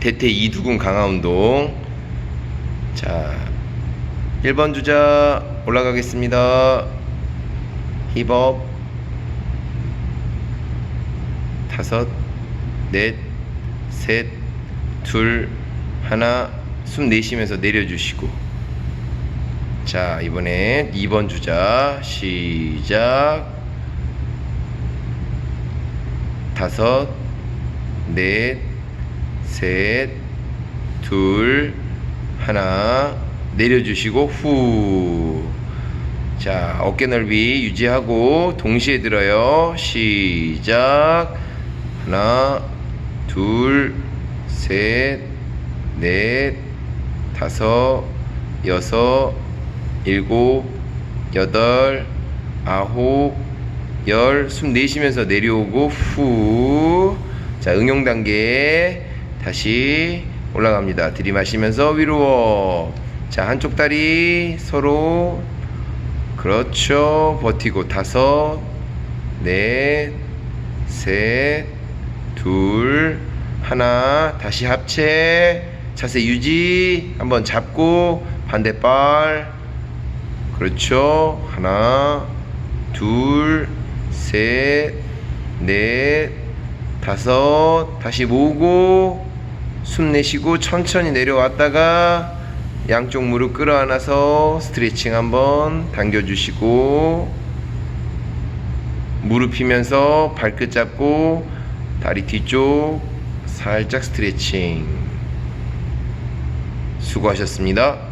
대퇴 이두근 강화 운동. 자, 1번 주자 올라가겠습니다. 힙업. 다섯, 넷, 셋, 둘, 하나. 숨 내쉬면서 내려주시고. 자, 이번엔 2번 주자 시작. 다섯, 넷, 셋, 둘, 하나 내려주시고 후. 자, 어깨 넓이 유지하고 동시에 들어요. 시작. 하나, 둘, 셋, 넷, 다섯, 여섯, 일곱, 여덟, 아홉, 열. 숨 내쉬면서 내려오고 후. 자, 응용 단계 다시 올라갑니다. 들이마시면서 위로. 자, 한쪽 다리 서로 그렇죠. 버티고 다섯, 넷, 셋, 둘, 하나. 다시 합체. 자세 유지. 한번 잡고 반대발. 그렇죠. 하나, 둘, 셋, 넷, 다섯. 다시 모으고 숨 내쉬고 천천히 내려왔다가 양쪽 무릎 끌어안아서 스트레칭 한번 당겨주시고 무릎 펴면서 발끝 잡고 다리 뒤쪽 살짝 스트레칭 수고하셨습니다.